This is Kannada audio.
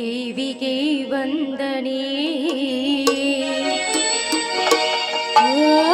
ದೇವಿಗೆ ವಂದನೆ. ಓ